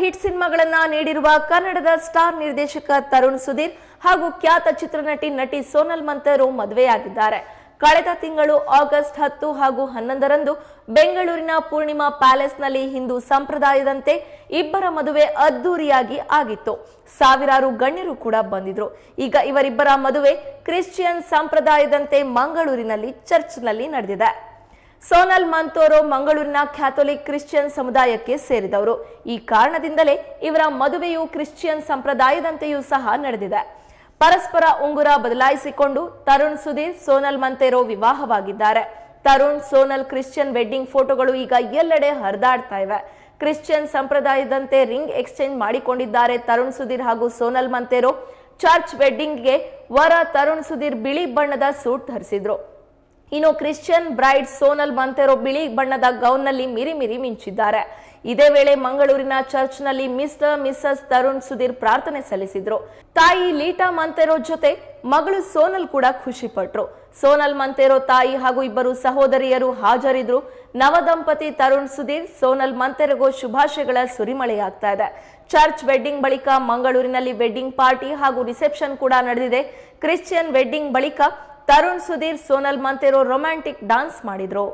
Hit ಸಿನಿಮಾಗಳನ್ನ ನೀಡಿರುವ ಕನ್ನಡದ ಸ್ಟಾರ್ ನಿರ್ದೇಶಕ ತರುಣ್ ಸುಧೀರ್ ಹಾಗೂ ಖ್ಯಾತ ಚಿತ್ರನಟಿ ನಟಿ ಸೋನಲ್ ಮಂತರು ಮದುವೆಯಾಗಿದ್ದಾರೆ. ಕಳೆದ ತಿಂಗಳು ಆಗಸ್ಟ್ ಹತ್ತು ಹಾಗೂ ಹನ್ನೊಂದರಂದು ಬೆಂಗಳೂರಿನ ಪೂರ್ಣಿಮಾ ಪ್ಯಾಲೇಸ್ನಲ್ಲಿ ಹಿಂದೂ ಸಂಪ್ರದಾಯದಂತೆ ಇಬ್ಬರ ಮದುವೆ ಅದ್ದೂರಿಯಾಗಿ ಆಗಿತ್ತು. ಸಾವಿರಾರು ಗಣ್ಯರು ಕೂಡ ಬಂದಿದ್ರು. ಈಗ ಇವರಿಬ್ಬರ ಮದುವೆ ಕ್ರಿಶ್ಚಿಯನ್ ಸಂಪ್ರದಾಯದಂತೆ ಮಂಗಳೂರಿನಲ್ಲಿ ಚರ್ಚ್ನಲ್ಲಿ ನಡೆದಿದೆ. ಸೋನಲ್ ಮಂತೋರೋ ಮಂಗಳೂರಿನ ಕ್ಯಾಥೋಲಿಕ್ ಕ್ರಿಶ್ಚಿಯನ್ ಸಮುದಾಯಕ್ಕೆ ಸೇರಿದವರು. ಈ ಕಾರಣದಿಂದಲೇ ಇವರ ಮದುವೆಯು ಕ್ರಿಶ್ಚಿಯನ್ ಸಂಪ್ರದಾಯದಂತೆಯೂ ಸಹ ನಡೆದಿದೆ. ಪರಸ್ಪರ ಉಂಗುರ ಬದಲಾಯಿಸಿಕೊಂಡು ತರುಣ್ ಸುಧೀರ್, ಸೋನಲ್ ಮಂತೇರೋ ವಿವಾಹವಾಗಿದ್ದಾರೆ. ತರುಣ್, ಸೋನಲ್ ಕ್ರಿಶ್ಚಿಯನ್ ವೆಡ್ಡಿಂಗ್ ಫೋಟೋಗಳು ಈಗ ಎಲ್ಲೆಡೆ ಹರಿದಾಡ್ತಾ ಇವೆ. ಕ್ರಿಶ್ಚಿಯನ್ ಸಂಪ್ರದಾಯದಂತೆ ರಿಂಗ್ ಎಕ್ಸ್ಚೇಂಜ್ ಮಾಡಿಕೊಂಡಿದ್ದಾರೆ ತರುಣ್ ಸುಧೀರ್ ಹಾಗೂ ಸೋನಲ್ ಮಂತೇರೋ ಚರ್ಚ್ ವೆಡ್ಡಿಂಗ್ಗೆ ವರ ತರುಣ್ ಸುಧೀರ್ ಬಿಳಿ ಬಣ್ಣದ ಸೂಟ್ ಧರಿಸಿದ್ರು. ಇನ್ನು ಕ್ರಿಶ್ಚಿಯನ್ ಬ್ರೈಡ್ ಸೋನಲ್ ಮಂತೆರೋ ಬಿಳಿ ಬಣ್ಣದ ಗೌನ್ನಲ್ಲಿ ಮಿರಿ ಮಿರಿ ಮಿಂಚಿದ್ದಾರೆ. ಇದೇ ವೇಳೆ ಮಂಗಳೂರಿನ ಚರ್ಚ್ನಲ್ಲಿ ಮಿಸ್ಟರ್ ಮಿಸಸ್ ತರುಣ್ ಸುಧೀರ್ ಪ್ರಾರ್ಥನೆ ಸಲ್ಲಿಸಿದ್ರು. ತಾಯಿ ಲೀಟಾ ಮಂತೆರೋ ಜೊತೆ ಮಗಳು ಸೋನಲ್ ಕೂಡ ಖುಷಿ ಪಟ್ರು ಸೋನಲ್ ಮಂತೆರೋ ತಾಯಿ ಹಾಗೂ ಇಬ್ಬರು ಸಹೋದರಿಯರು ಹಾಜರಿದ್ರು. ನವದಂಪತಿ ತರುಣ್ ಸುಧೀರ್ ಸೋನಲ್ ಮಂತೆರೆಗೂ ಶುಭಾಶಯಗಳ ಸುರಿಮಳೆಯಾಗ್ತಾ ಇದೆ. ಚರ್ಚ್ ವೆಡ್ಡಿಂಗ್ ಬಳಿಕ ಮಂಗಳೂರಿನಲ್ಲಿ ವೆಡ್ಡಿಂಗ್ ಪಾರ್ಟಿ ಹಾಗೂ ರಿಸೆಪ್ಷನ್ ಕೂಡ ನಡೆದಿದೆ. ಕ್ರಿಶ್ಚಿಯನ್ ವೆಡ್ಡಿಂಗ್ ಬಳಿಕ ತರುಣ್ ಸುಧೀರ್ ಸೋನಲ್ ಮಂತೆರೋ ರೊಮ್ಯಾಂಟಿಕ್ ಡಾನ್ಸ್ ಮಾಡಿದ್ರು.